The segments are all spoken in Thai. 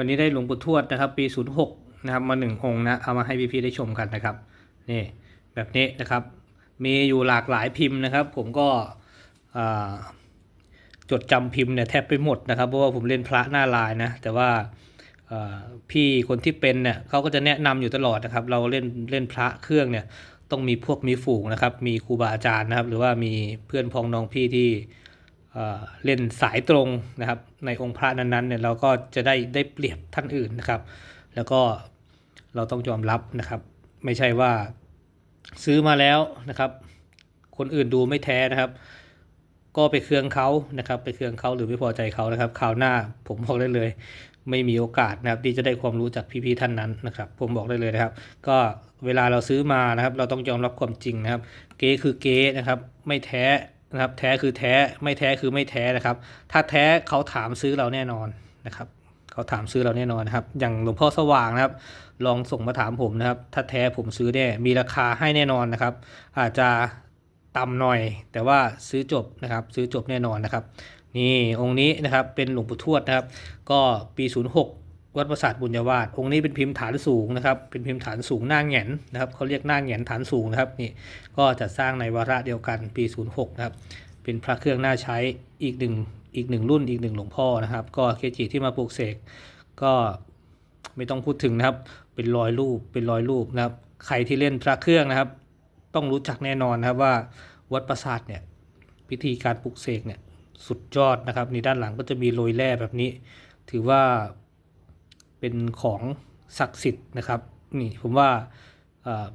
วันนี้ได้หลวงปู่ทวดนะครับ ปี 06 นะครับ มาหนึ่งองค์นะ เอามาให้พี่ๆได้ชมกันนะครับ นี่แบบนี้นะครับ มีอยู่หลากหลายพิมพ์นะครับ ผมก็จดจำพิมพ์เนี่ยแทบไปหมดนะครับ เพราะว่าผมเล่นพระหน้าลายนะ แต่ว่าพี่คนที่เป็นเนี่ยเขาก็จะแนะนำอยู่ตลอดนะครับ เราเล่นเล่นพระเครื่องเนี่ยต้องมีพวกมีฝูงนะครับ มีครูบาอาจารย์นะครับ หรือว่ามีเพื่อนพ้องน้องพี่ที่ เล่นสายตรงนะครับในองค์พระนั้นๆเนี่ยเราก็จะได้ได้เปรียบท่านอื่นนะครับ แล้วก็เราต้องยอมรับนะครับ ไม่ใช่ว่าซื้อมาแล้วนะครับ คนอื่นดูไม่แท้นะครับ ก็ไปเคืองเขานะครับ ไปเคืองเขาหรือไม่พอใจเขานะครับคราวหน้าผมบอกได้เลย ไม่มีโอกาสนะครับ ที่จะได้ความรู้จากพี่ๆท่านนั้นนะครับ ผมบอกได้เลยนะครับ ก็เวลาเราซื้อมานะครับ เราต้องยอมรับความจริงนะครับ เก๊คือเก๊นะครับ ไม่แท้ นะครับแท้คือแท้ไม่แท้คือไม่แท้นะครับ ถ้าแท้เขาถามซื้อเราแน่นอนนะครับเขาถามซื้อเราแน่นอนนะครับ อย่างหลวงพ่อสว่างนะครับ ลองส่งมาถามผมนะครับ ถ้าแท้ผมซื้อแน่มีราคาให้แน่นอนนะครับ อาจจะต่ำหน่อย แต่ว่าซื้อจบนะครับ ซื้อจบแน่นอนนะครับ นี่องค์นี้นะครับเป็นหลวงปู่ทวดนะครับ ก็ปี 06 วัดประสาทบุญญาวาสองค์นี้เป็นพิมพ์ฐานสูงนะครับ เป็นพิมพ์ฐานสูงหน้าแหงนนะครับเขาเรียกหน้าแหงนฐานสูงนะครับนี่ก็จะสร้างในวาระเดียวกันปี 06นะครับเป็นพระเครื่องน่าใช้อีกหนึ่งอีกหนึ่งรุ่นอีกหนึ่งหลวงพ่อนะครับ ก็เคจิที่มาปลูกเสกก็ไม่ต้องพูดถึงนะครับ เป็นรอยรูปเป็นรอยรูปนะครับ ใครที่เล่นพระเครื่องนะครับ ต้องรู้จักแน่นอนนะครับว่าวัดประสาทเนี่ยพิธีการปลูกเสกเนี่ยสุดยอดนะครับในด้านหลังก็จะมีโรยแร่แบบนี้ ถือว่า เป็นของศักดิ์สิทธิ์นะครับนี่ผมว่า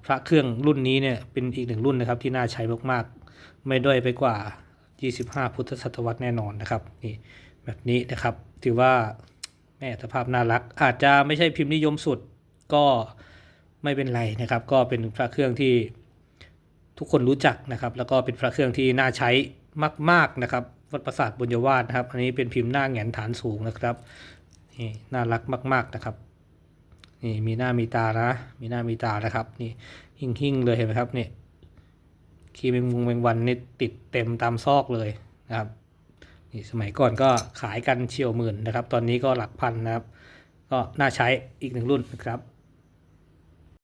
พระเครื่องรุ่นนี้เนี่ยเป็นอีกหนึ่งรุ่นนะครับที่น่าใช้มากๆ ไม่ด้อยไปกว่า 25 พุทธศตวรรษแน่นอนนะครับนี่แบบนี้นะครับถือว่าแม่สภาพน่ารัก อาจจะไม่ใช่พิมพ์นิยมสุดก็ไม่เป็นไรนะครับ ก็เป็นพระเครื่องที่ทุกคนรู้จักนะครับ แล้วก็เป็นพระเครื่องที่น่าใช้มาก ๆนะครับ วัดประสาทบุญยวาสนะครับ อันนี้เป็นพิมพ์หน้าแหงนฐานสูงนะครับ นี่น่ารักมาก ๆนะครับนี่มีหน้ามีตานะ มีหน้ามีตานะครับ นี่หิ่งหิ่งๆเลยเห็นไหมครับนี่คีย์แมงมุงแมงวันนี่ติดเต็มตามซอกเลยนะครับนี่สมัยก่อนก็ขายกันเชียวหมื่นนะครับ ตอนนี้ก็หลักพันนะครับ ก็น่าใช้อีกหนึ่งรุ่นนะครับ